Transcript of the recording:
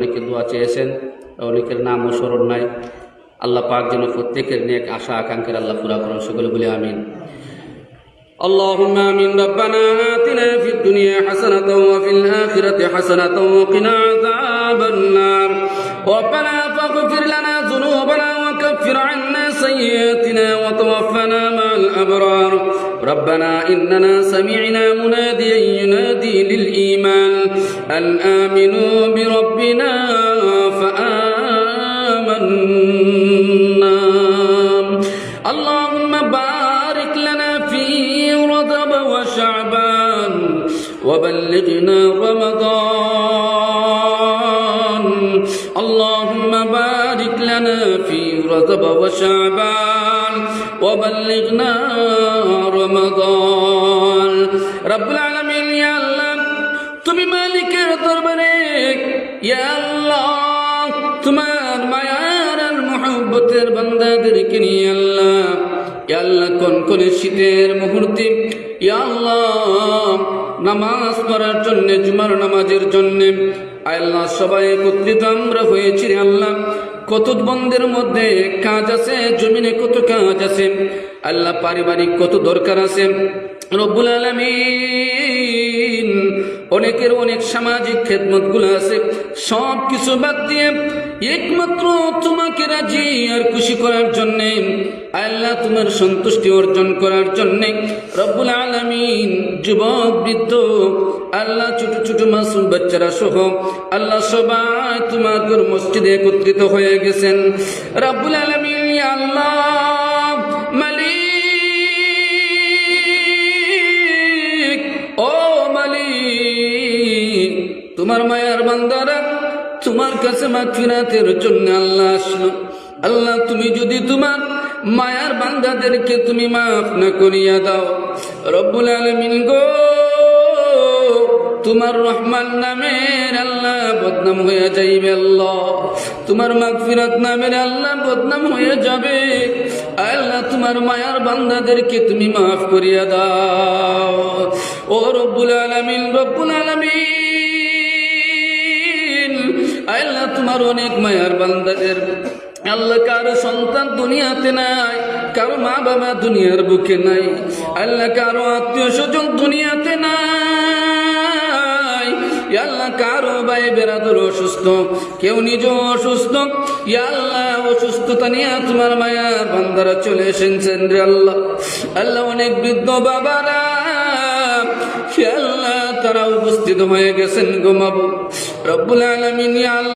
অনেকে দোয়া চেয়েছেন অনেকের নামও স্মরণ নাই আল্লাহ পাক যেন প্রত্যেকের নেক আশা আকাঙ্ক্ষার আল্লাহ পুরা করেন সকলে বলে আমিন اللهم آمين ربنا آتنا في الدنيا حسنة وفي الآخرة حسنة وقنا عذاب النار ربنا فاغفر لنا ذنوبنا وكفر عنا سيئاتنا وتوفنا مع الأبرار ربنا إننا سمعنا مناديا ينادي للإيمان أن آمنوا بربنا فآمنا. اللهم بارك لنا في رجب وشعبان وبلغنا رمضان. اللهم بارك لنا في رجب وشعبان وبلغنا رمضان رب العالمين يا الله তুমি মালিকের দরবারে ইয়া আল্লাহ তোমার মায়ার আর মহব্বতের বান্দাদেরকে নিয়ে আল্লাহ ইয়া আল্লাহ কোন কোন শীতের মুহূর্তে ইয়া আল্লাহ নামাজ পড়ার জন্য জুমার নামাজের জন্য আল্লাহ সবাই একত্রিত আমরা হয়েছি রে আল্লাহ কত বন্ধের মধ্যে কাজ আছে, জমিনে কত কাজ আছে, আল্লাহ পারিবারিক কত দরকার আছে, রব্বুল আলমিন। অনেকের অনেক সামাজিক খেদমতগুলো আছে। সব কিছু বাদ দিয়ে একমাত্র তোমাকে রাজি আর খুশি করার জন্যে, আল্লাহ তোমার সন্তুষ্টি অর্জন করার জন্যে রব্বুল আলমিন যুবক, বৃদ্ধ, আল্লাহ ছোট ছোট মাসুম বাচ্চারা সহ আল্লাহ সবাই তোমার মসজিদে একত্রিত হয়ে গেছেন। রব্বুল আলমিন আল্লাহ, মালিক তোমার মায়ার বান্দারা, তোমার কাছে মাগফিরাতের জন্য আল্লাহ আসলো। আল্লাহ, তুমি যদি তোমার মায়ার বান্দাদেরকে তুমি মাফ না করিয়া দাও, রব্বুল আলমিন গো, তোমার রহমান নামের আল্লাহ বদনাম হয়ে যাইবে আল্লাহ। তোমার মাগফিরাত নামের আল্লাহ বদনাম হয়ে যাবে। আল্লাহ, তোমার মায়ার বান্দাদেরকে তুমি মাফ করিয়া দাও। ও রব্বুল আলমিন রব্বুল আলমিন। আল্লাহ তোমার অনেক মায়ার বান্দাদের। আল্লাহ কারও সন্তান দুনিয়াতে নাই, কারও মা বাবা দুনিয়ার বুকে নাই, আল্লাহ কারও আত্মীয় স্বজন দুনিয়াতে নাই। আল্লাহ কারও ভাই বেড়াদর অসুস্থ, কেউ নিজ অসুস্থ আল্লাহ অসুস্থতা নিয়ে তোমার মায়ার বান্দারা চলে এসেছেন রে আল্লাহ। আল্লাহ অনেক বৃদ্ধ বাবারা আল্লাহ তারা উপস্থিত হয়ে গেছেন গোমাবু রব্বুল আলমিন আল্লাহ।